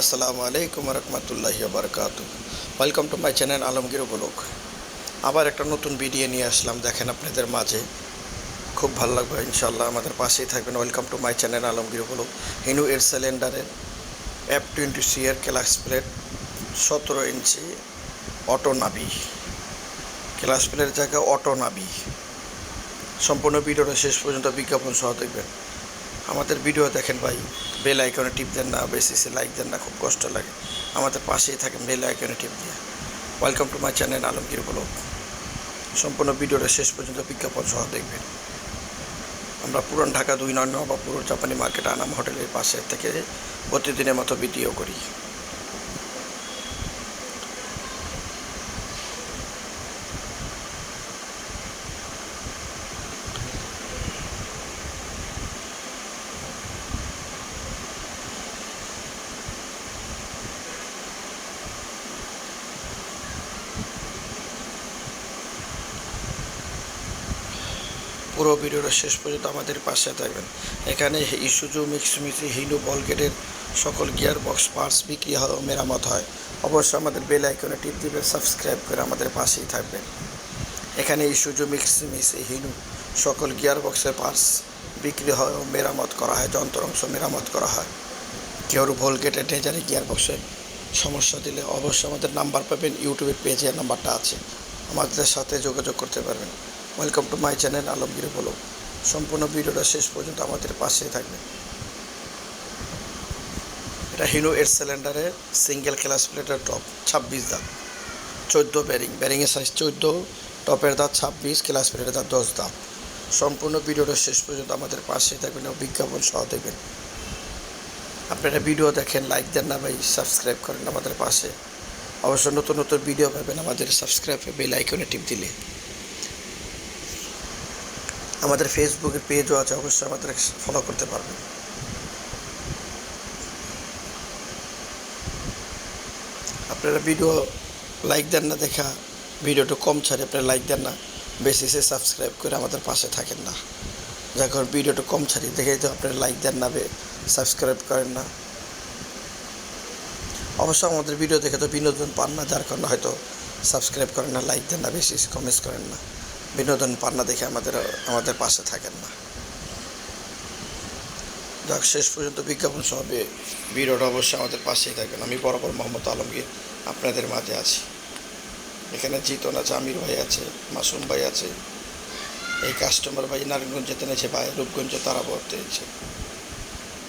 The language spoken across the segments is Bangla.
আসসালামু আলাইকুম রহমতুল্লাহি বারকাত welcome to my channel Alamgir blog আবার একটা নতুন ভিডিও নিয়ে আসলাম, দেখেন আপনাদের মাঝে। খুব ভালো লাগবে ইনশাল্লাহ আমাদের পাশেই থাকবেন। Welcome to my channel Alamgir blog হিনু এর সিলিন্ডারের এফ টোয়েন্টি সি এর ক্লাস প্লেট সতেরো ইঞ্চি অটো নাবি ক্লাস প্লেটের জায়গায় অটো নাবি সম্পূর্ণ ভিডিওটা শেষ পর্যন্ত বিজ্ঞাপন সহ দেখবেন। আমাদের ভিডিও দেখেন ভাই বেল আইকনে টিপ দেন না বেসিসে লাইক দেন না, খুব কষ্ট লাগে। আমাদের পাশেই থাকেন বেল আইকনে টিপ দিয়ে। Welcome to my channel Alamgir blog সম্পূর্ণ ভিডিওটা শেষ পর্যন্ত বিজ্ঞাপন সহ দেখবেন। আমরা পুরান ঢাকা দুই নয় বা পুরো জাপানি মার্কেট আনাম হোটেলের পাশে থেকে প্রতিদিনের মতো ভিডিও করি। পুরো ভিডিওটা শেষ পর্যন্ত আমাদের পাশে থাকবেন। এখানে ইস্যুজু মিক্সমিক্সি, হিনু, বলগেটের সকল গিয়ার বক্স পার্টস বিক্রি হয় মেরামত হয়। অবশ্যই আমাদের বেল আইকনে টিপ দিবেন, সাবস্ক্রাইব করে আমাদের পাশেই থাকবেন। এখানে ইস্যুজু মিক্সমিক্সি, হিনু সকল গিয়ার বক্সের পার্টস বিক্রি হয় ও মেরামত করা হয় যন্ত্র অংশ মেরামত করা হয়। কেউ ভোলগেটের ডেজারে গিয়ার বক্সের সমস্যা দিলে অবশ্যই আমাদের নাম্বার পাবেন, ইউটিউবের পেজে নাম্বারটা আছে। আমাদের সাথে যোগাযোগ করতে পারবেন। Welcome to my channel Alamgir blog সম্পূর্ণ ভিডিওটা শেষ পর্যন্ত আমাদের পাশেই থাকবে। এটা হিনো এর সিলিন্ডারে সিঙ্গেল ক্লাস প্লেটের টপ ছাব্বিশ দাঁত। চোদ্দ ব্যারিং ব্যারিংয়ের সাইজ চোদ্দ টপের দাঁত ছাব্বিশ ক্লাস প্লেটের দাঁত দশ দাঁত। সম্পূর্ণ ভিডিওটা শেষ পর্যন্ত আমাদের পাশেই থাকবেন এবং বিজ্ঞাপন সহ দেখবেন আপনারা ভিডিও দেখেন লাইক দেন না ভাই সাবস্ক্রাইব করেন আমাদের পাশে। অবশ্য নতুন নতুন ভিডিও পাবেন আমাদের সাবস্ক্রাইব বেল আইকনে টিপ দিলে। আমাদের ফেসবুকে পেজও আছে, অবশ্যই আমাদের ফলো করতে পারবেন। আপনারা ভিডিও লাইক দেন না দেখা ভিডিওটা কম ছাড়ে, আপনারা লাইক দেন না বেসিসে সাবস্ক্রাইব করে আমাদের পাশে থাকেন না। যখন ভিডিওটা কম ছাড়ি দেখে তো আপনারা লাইক দেন না সাবস্ক্রাইব করেন না। অবশ্য আমাদের ভিডিও দেখে তো বিনোদন পান না, যার কারণে হয়তো সাবস্ক্রাইব করেন না লাইক দেন না, বেশি কমেন্টস করেন না। বিনোদন পান না দেখে আমাদের আমাদের পাশে থাকেন না। যাক, শেষ পর্যন্ত বিজ্ঞাপন সহ ভিডিওটা অবশ্যই আমাদের পাশেই থাকবেন। আমি বরাবর মোহাম্মদ আলমগীর আপনাদের মাঝে আছি। এখানে জিতন আছে, আমির ভাই আছে, মাসুম ভাই আছে, এই কাস্টমার ভাই নারায়ণগঞ্জে তেনেছে ভাই রূপগঞ্জে তারা বর্তেছে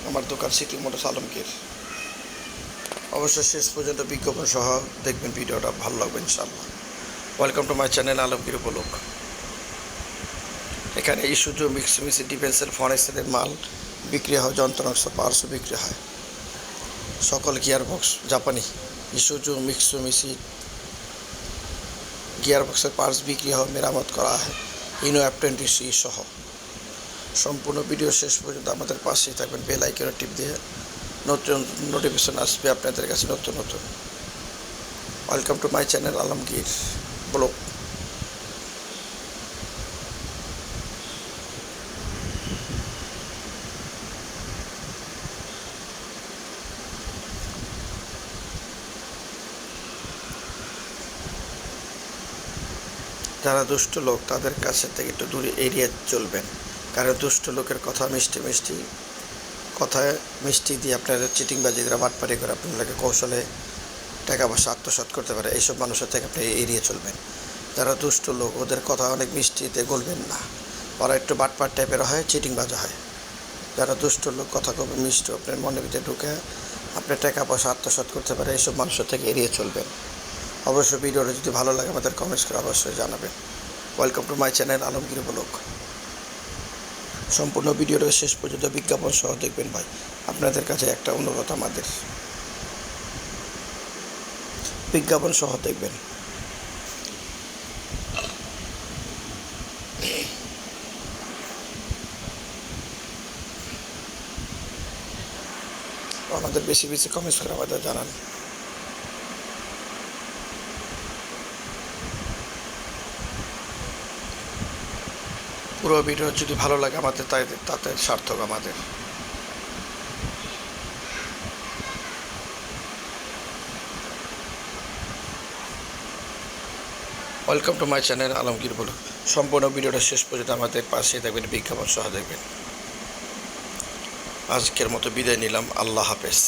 আমার দোকান সিটি মোটরস আলমগীর। অবশ্যই শেষ পর্যন্ত বিজ্ঞাপন সহ দেখবেন, ভিডিওটা ভালো লাগবে ইনশাল্লাহ welcome to my channel Alamgir উপলোক এখানে ইস্যুজু মিক্সমিক্সি ডিফেন্সের ফরেস্টের মাল বিক্রি হয় যন্ত্রাংশ পার্সও বিক্রি হয়। সকল গিয়ার বক্স জাপানি ইস্যুজু মিক্সমিক্সি গিয়ার বক্সের পার্স বিক্রি হয়, মেরামত করা হয়। ইনো অ্যাপ টোয়েন্টি সি সহ। সম্পূর্ণ ভিডিও শেষ পর্যন্ত আমাদের পাশেই থাকবেন বেল আইকনের টিপ দিয়ে নতুন নোটিফিকেশন আসবে আপনাদের কাছে নতুন নতুন। Welcome to my channel Alamgir blog যারা দুষ্ট লোক, তাদের কাছে থেকে একটু দূরে এড়িয়ে চলবেন। কারণ দুষ্ট লোকের কথা মিষ্টি মিষ্টি কথায় মিষ্টি দিয়ে আপনারা চিটিংবাজিরা বাটপারি করে আপনাদেরকে কৌশলে টাকা পয়সা আত্মসাৎ করতে পারে, এইসব মানুষের থেকে আপনি এড়িয়ে চলবেন। যারা দুষ্ট লোক, ওদের কথা অনেক মিষ্টিতে গলবেন না। ওরা একটু বাটপাট টাইপের হয় চিটিংবাজা হয়। যারা দুষ্ট লোক, কথা খুব মিষ্টি, আপনার মনের ভিতরে ঢুকে আপনার টাকা পয়সা আত্মসাৎ করতে পারে, এইসব মানুষের থেকে এড়িয়ে চলবেন। অবশ্যই ভিডিওটা যদি ভালো লাগে, আমাদের কমেন্টস করে অবশ্যই জানাবেন। Welcome to my channel Alamgir blog সম্পূর্ণ ভিডিওটা শেষ পর্যন্ত বিজ্ঞাপন সহ দেখবেন ভাই। আপনাদের কাছে একটা অনুরোধ আমাদের। বিজ্ঞাপন সহ দেখবেন। আমাদের বেশি বেশি কমেন্টস করে আমাদের জানান। পুরো ভিডিও যদি ভালো লাগে আমাদের, তাই তাতে সার্থক আমাদের। Welcome to my channel Alamgir blog সম্পূর্ণ ভিডিওটা শেষ পর্যন্ত আমাদের পাশে দেখবেন বিজ্ঞাপন সহ দেখবেন আজকের মতো বিদায় নিলাম, আল্লাহ হাফেজ।